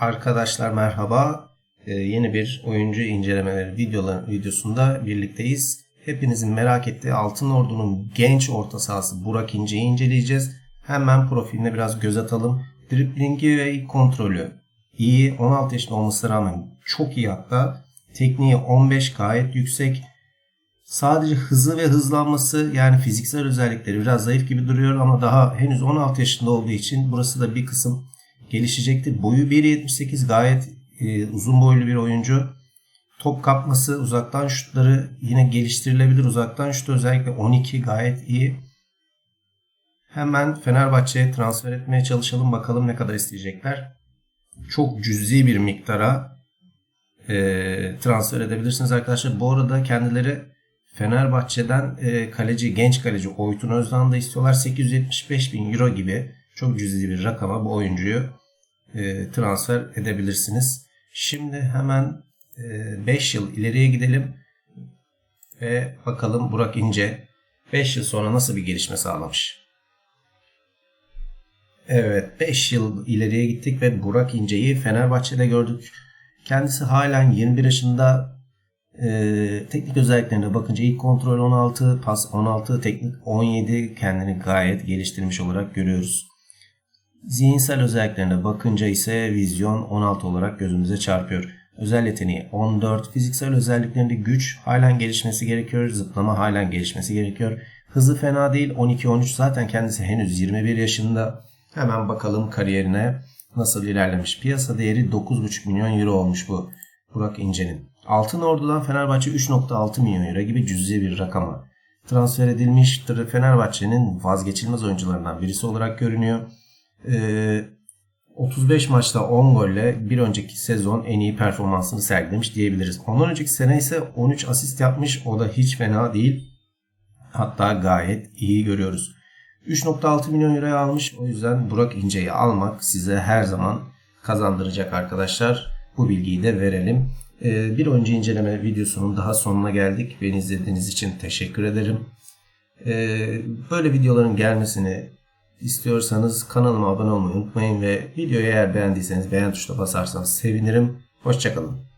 Arkadaşlar merhaba. Ee, yeni bir oyuncu incelemeleri videolar, videosunda birlikteyiz. Hepinizin merak ettiği Altın Ordu'nun genç orta sahası Burak İnce'yi inceleyeceğiz. Hemen profiline biraz göz atalım. Driblingi ve ilk kontrolü iyi. 16 yaşında olmasına rağmen çok iyi hatta. Tekniği 15 gayet yüksek. Sadece hızı ve hızlanması yani fiziksel özellikleri biraz zayıf gibi duruyor ama daha henüz 16 yaşında olduğu için burası da bir kısım gelişecektir. Boyu 1.78 gayet e, uzun boylu bir oyuncu. Top kapması, uzaktan şutları yine geliştirilebilir. Uzaktan şutu özellikle 12 gayet iyi. Hemen Fenerbahçe'ye transfer etmeye çalışalım. Bakalım ne kadar isteyecekler. Çok cüzi bir miktara e, transfer edebilirsiniz arkadaşlar. Bu arada kendileri Fenerbahçe'den e, kaleci, genç kaleci Oytun Özdan da istiyorlar. 875 bin euro gibi çok cüzi bir rakama bu oyuncuyu e, transfer edebilirsiniz. Şimdi hemen 5 e, yıl ileriye gidelim ve bakalım Burak İnce 5 yıl sonra nasıl bir gelişme sağlamış. Evet 5 yıl ileriye gittik ve Burak İnce'yi Fenerbahçe'de gördük. Kendisi halen 21 yaşında e, teknik özelliklerine bakınca ilk kontrol 16, pas 16, teknik 17 kendini gayet geliştirmiş olarak görüyoruz. Zihinsel özelliklerine bakınca ise vizyon 16 olarak gözümüze çarpıyor. Özel yeteneği 14, fiziksel özelliklerinde güç halen gelişmesi gerekiyor, zıplama halen gelişmesi gerekiyor. Hızı fena değil 12-13 zaten kendisi henüz 21 yaşında. Hemen bakalım kariyerine nasıl ilerlemiş. Piyasa değeri 9,5 milyon euro olmuş bu Burak İnce'nin. Altın Ordu'dan Fenerbahçe 3.6 milyon euro gibi cüzi bir rakama transfer edilmiştir. Fenerbahçe'nin vazgeçilmez oyuncularından birisi olarak görünüyor. Ee, 35 maçta 10 golle bir önceki sezon en iyi performansını sergilemiş diyebiliriz. Ondan önceki sene ise 13 asist yapmış. O da hiç fena değil. Hatta gayet iyi görüyoruz. 3.6 milyon euroya almış. O yüzden Burak İnce'yi almak size her zaman kazandıracak arkadaşlar. Bu bilgiyi de verelim. Ee, bir oyuncu inceleme videosunun daha sonuna geldik. Beni izlediğiniz için teşekkür ederim. Ee, böyle videoların gelmesini istiyorsanız kanalıma abone olmayı unutmayın ve videoyu eğer beğendiyseniz beğen tuşuna basarsanız sevinirim. Hoşçakalın.